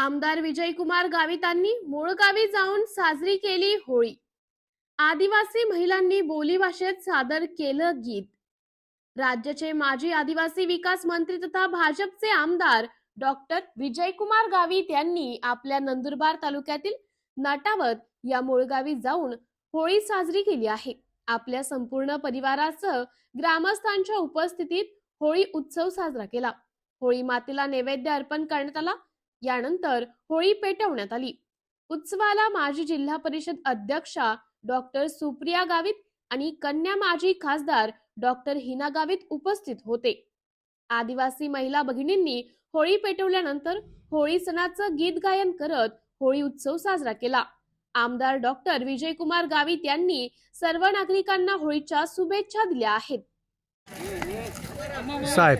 आमदार विजयकुमार गावितांनी मूळ गावी जाऊन साजरी केली होळी. आदिवासी महिलांनी बोलीभाषेत सादर केलं गीत. राज्याचे माजी आदिवासी विकास मंत्री तथा भाजपचे आमदार डॉक्टर विजयकुमार गावित यांनी आपल्या नंदुरबार तालुक्यातील नाटावत या मूळ गावी जाऊन होळी साजरी केली आहे. आपल्या संपूर्ण परिवारासह ग्रामस्थांच्या उपस्थितीत होळी उत्सव साजरा केला. होळी मातेला नैवेद्य अर्पण करण्यात आला. यानंतर होळी पेटवण्यात आली. उत्सवाला माजी जिल्हा परिषद अध्यक्षा डॉक्टर सुप्रिया गावित आणि कन्या माजी खासदार डॉक्टर हिना गावित उपस्थित होते. आदिवासी महिला भगिनींनी होळी पेटवल्यानंतर होळी सणाचं गीत गायन करत होळी उत्सव साजरा केला. आमदार डॉक्टर विजयकुमार गावित यांनी सर्व नागरिकांना होळीच्या शुभेच्छा दिल्या आहेत. साहेब.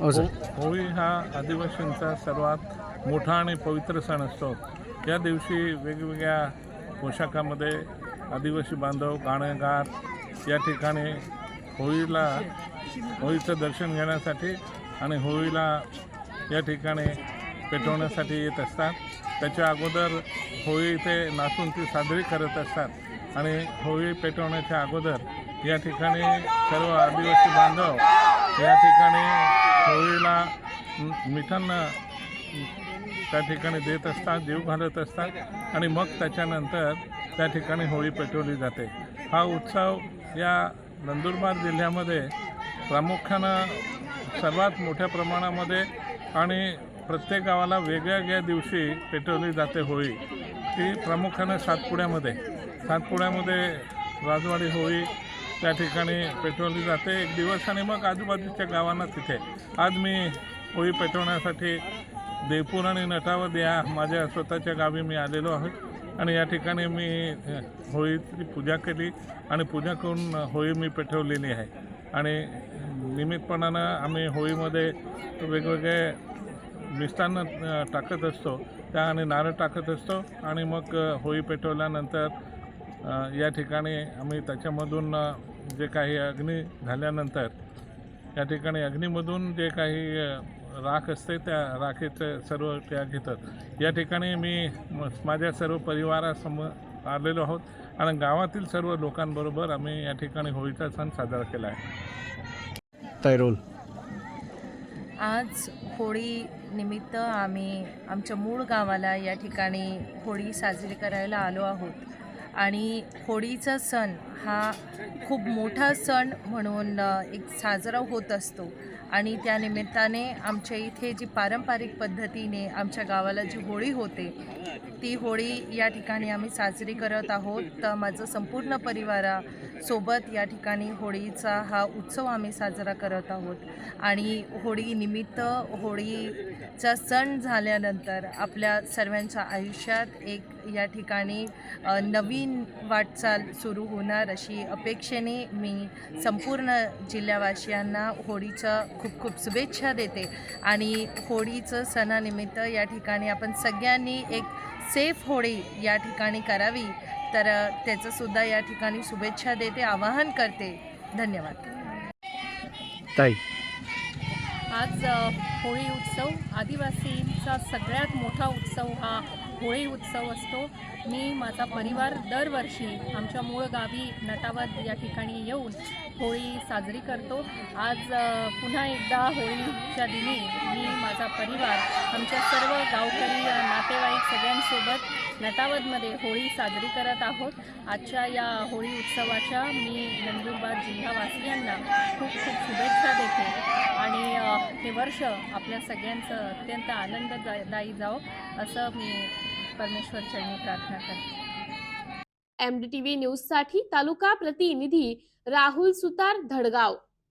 हो सर. हो- होळी हा आदिवासींचा सर्वात मोठा आणि पवित्र सण असतो. या दिवशी वेगवेगळ्या पोशाखामध्ये आदिवासी बांधव गाणेगार या ठिकाणी होळीला होळीचं दर्शन घेण्यासाठी आणि होळीला या ठिकाणी पेटवण्यासाठी येत असतात. त्याच्या अगोदर होळी ते नाचून ती साजरी करत असतात आणि होळी पेटवण्याच्या अगोदर या ठिकाणी सर्व आदिवासी बांधव या ठिकाणी होळीला मिठांना त्या ठिकाणी देत असतात जीव घालत असतात आणि मग त्याच्यानंतर त्या ठिकाणी होळी पेटवली जाते. हा उत्सव या नंदुरबार जिल्ह्यामध्ये प्रामुख्यानं सर्वात मोठ्या प्रमाणामध्ये आणि प्रत्येक गावाला वेगळ्या दिवशी पेटवली जाते होळी. ती प्रामुख्यानं सातपुड्यामध्ये. सातपुड्यामध्ये राजवाडी होळी त्या ठिकाणी पेटवली जाते. एक दिवस आणि मग आजूबाजूच्या गावांना तिथे आज मी होळी पेटवण्यासाठी देवपूर आणि नटावद या माझ्या स्वतःच्या गावी मी आलेलो आहे. आणि या ठिकाणी मी होळीची पूजा केली आणि पूजा करून होळी मी पेटवलेली आहे. आणि निमित्तपणानं आम्ही होळीमध्ये वेगवेगळे मिष्टान्न टाकत असतो. त्या आणि नारळ टाकत असतो. आणि मग होळी पेटवल्यानंतर या ठिकाणी आम्ही त्याच्यामधून जे काही अग्नी झाल्यानंतर या ठिकाणी अग्नीमधून जे काही राख असते त्या राखेचं सर्व त्या घेतात. या ठिकाणी मी म- माझ्या सर्व परिवारासमोर आलेलो आहोत आणि गावातील सर्व लोकांबरोबर आम्ही या ठिकाणी होळीचा सण साजरा केला आहे. तैरोल. आज होळी निमित्त आम्ही आमच्या मूळ गावाला या ठिकाणी होळी साजरी करायला आलो आहोत. आणि होळीचा सण हा खूप मोठा सण म्हणून एक साजरा होत असतो. आणि त्या निमित्ताने आमच्या इथे जी पारंपरिक पद्धतीने आमच्या गावाला जी होळी होते ती होळी या ठिकाणी आम्ही साजरी करत आहोत. तर माझं संपूर्ण परिवारासोबत या ठिकाणी होळीचा हा उत्सव आम्ही साजरा करत आहोत. आणि होळीनिमित्त होळी चा सण झाल्यानंतर आपल्या सर्वांच्या आयुष्यात एक या ठिकाणी नवीन वाटचाल सुरू होणार अशी अपेक्षेने मी संपूर्ण जिल्ह्यावासियांना होळीच्या खूप खूप शुभेच्छा देते. आणि होळीचं सणानिमित्त या ठिकाणी आपण सगळ्यांनी एक सेफ होळी या ठिकाणी करावी. तर त्याचंसुद्धा या ठिकाणी शुभेच्छा देते आवाहन करते. धन्यवाद. ताई. आज होळी उत्सव आदिवासींचा सगळ्यात मोठा उत्सव हा होळी उत्सव असतो. मी माझा परिवार दरवर्षी आमच्या मूळ गावी नटावद या ठिकाणी येऊन होळी साजरी करतो. आज पुन्हा एकदा होळीच्या दिनी मी माझा परिवार आमच्या सर्व गावकरी नातेवाईक सगळ्यांसोबत नटावदमध्ये होळी साजरी करत आहोत. आजच्या या होळी उत्सवाच्या मी नंदुरबार जिल्हावासियांना खूप खूप शुभेच्छा देते. आणि हे वर्ष आपल्या सगळ्यांचं अत्यंत आनंददायी जावं असं मी परमेश्वर चरणी प्रार्थना करते. एमडीटीव्ही न्यूजसाठी तालुका प्रतिनिधी राहुल सुतार धडगाव.